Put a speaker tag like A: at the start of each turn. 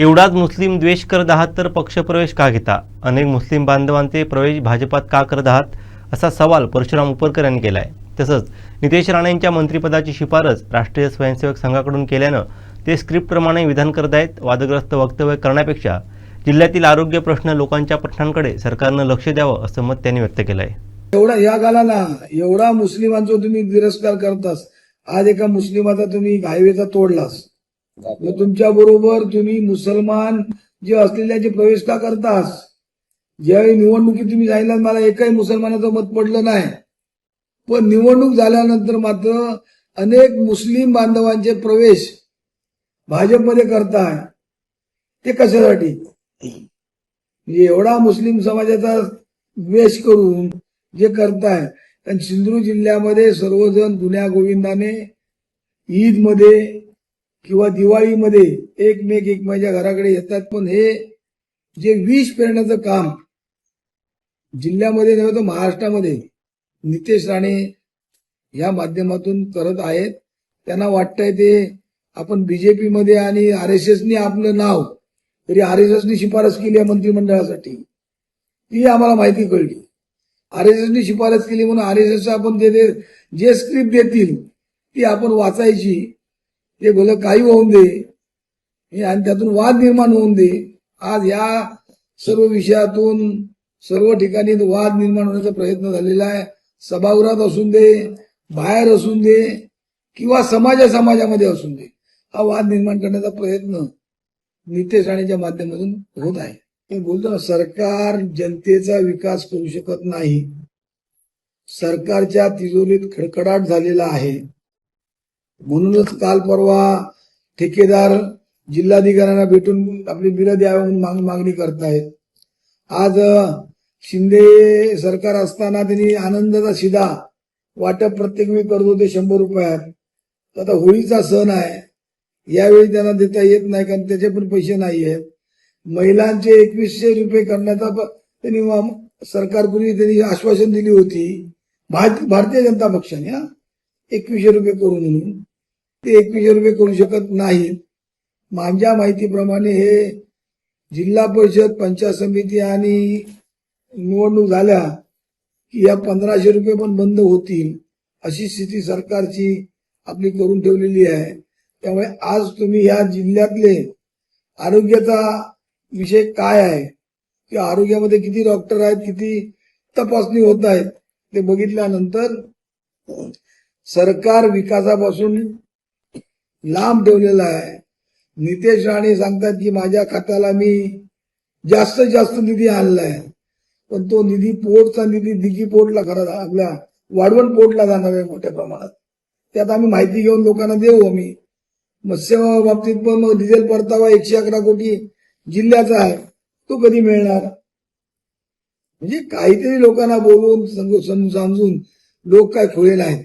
A: एवढाच मुस्लिम द्वेष करत आहात तर पक्षप्रवेश का घेता? अनेक मुस्लिम बांधवांचे प्रवेश भाजपात का करत आहात? असा सवाल परशुराम उपरकर यांनी केला आहे तसंच नितेश राणेंच्या मंत्रिपदाची शिफारस राष्ट्रीय स्वयंसेवक संघाकडून केल्यानं ते स्क्रिप्टप्रमाणे विधान करत आहेत. वादग्रस्त वक्तव्य करण्यापेक्षा जिल्ह्यातील आरोग्य प्रश्न लोकांच्या प्रश्नांकडे सरकारनं लक्ष द्यावं असं मत त्यांनी व्यक्त केलं आहे
B: एवढा या गालाला एवढा मुस्लिमांचा तुम्ही तिरस्कार करतास. आज एका मुस्लिमाचा तुम्ही हायवेचा तोडलास. तुमच्या बरोबर तुम्ही मुसलमान जे असलेल्याचे प्रवेश का करतास? ज्यावेळी निवडणुकीत तुम्ही जायला मला एकही मुसलमानाचं मत पडलं नाही. पण निवडणूक झाल्यानंतर मात्र अनेक मुस्लिम बांधवांचे प्रवेश भाजपमध्ये करताय. ते कशासाठी? म्हणजे एवढा मुस्लिम समाजाचा द्वेष करून जे करताय कारण सिंधुदुर्ग जिल्ह्यामध्ये सर्वजण गुन्ह्या गोविंदाने ईदमध्ये किंवा दिवाळीमध्ये एकमेक एकमेकाच्या घराकडे येतात. पण हे जे विष पेरण्याचं काम जिल्ह्यामध्ये नव्हे तर महाराष्ट्रामध्ये नितेश राणे या माध्यमातून करत आहेत. त्यांना वाटतंय ते आपण बीजेपी मध्ये आणि आर एस एसनी आपलं नाव तरी आर एस एसनी शिफारस केली आहे मंत्रिमंडळासाठी. ती आम्हाला माहिती कळली. आर एस एसनी शिफारस केली म्हणून आर एस एस आपण जे स्क्रिप्ट देतील ती आपण वाचायची. ते भलं काही होऊन दे. हे आणि त्यातून वाद निर्माण होऊन दे. आज या सर्व विषयातून सर्व ठिकाणी वाद निर्माण होण्याचा प्रयत्न झालेला आहे. सभागृहात असून दे बाहेर असून दे किंवा समाजा समाजामध्ये असून दे हा वाद निर्माण करण्याचा प्रयत्न नितेश राणेच्या माध्यमातून होत आहे. बोलतो ना सरकार जनतेचा विकास करू शकत नाही. सरकारच्या तिजोरीत खडखडाट झालेला आहे. म्हणूनच काल परवा ठेकेदार जिल्हाधिकाऱ्यांना भेटून आपली बिलं द्यावी म्हणून माग- मागणी करतायत. आज शिंदे सरकार असताना त्यांनी आनंदाचा शिदा वाटप प्रत्येक वेळी करत होते शंभर रुपयात. आता होळीचा सण आहे. यावेळी त्यांना देता येत नाही कारण त्याचे पण पैसे नाही आहेत. महिलांचे एकवीसशे रुपये करण्याचा त्यांनी सरकारपूर्वी त्यांनी आश्वासन दिली होती. भार- भारतीय जनता पक्षाने हा. एकवीसशे रुपये करून म्हणून. ते एकवीसशे रुपये करू शकत नाहीत माझ्या माहितीप्रमाणे हे जिल्हा परिषद पंचायत समिती आणि निवडणूक झाल्या की या पंधराशे रुपये पण बंद होतील अशी स्थिती सरकारची आपली करून ठेवलेली आहे. त्यामुळे आज तुम्ही या जिल्ह्यातले आरोग्याचा विषय काय आहे? किंवा आरोग्यामध्ये किती डॉक्टर आहेत किती तपासणी होत आहेत ते बघितल्यानंतर सरकार विकासापासून लांब ठेवलेलं आहे. नितेश राणे सांगतात की माझ्या खात्याला मी जास्त जास्त निधी आणलाय. पण तो निधी पोर्टचा निधी दिघी पोर्टला खरं आपल्या वाढवण पोर्टला जाणार आहे मोठ्या प्रमाणात. त्यात आम्ही माहिती घेऊन लोकांना देऊ आम्ही. मत्स्य बाबतीत पण मग डिझेल परतावा एकशे अकरा कोटी जिल्ह्याचा आहे. तो कधी मिळणार? म्हणजे काहीतरी लोकांना बोलून समजून लोक काय खुळेल आहेत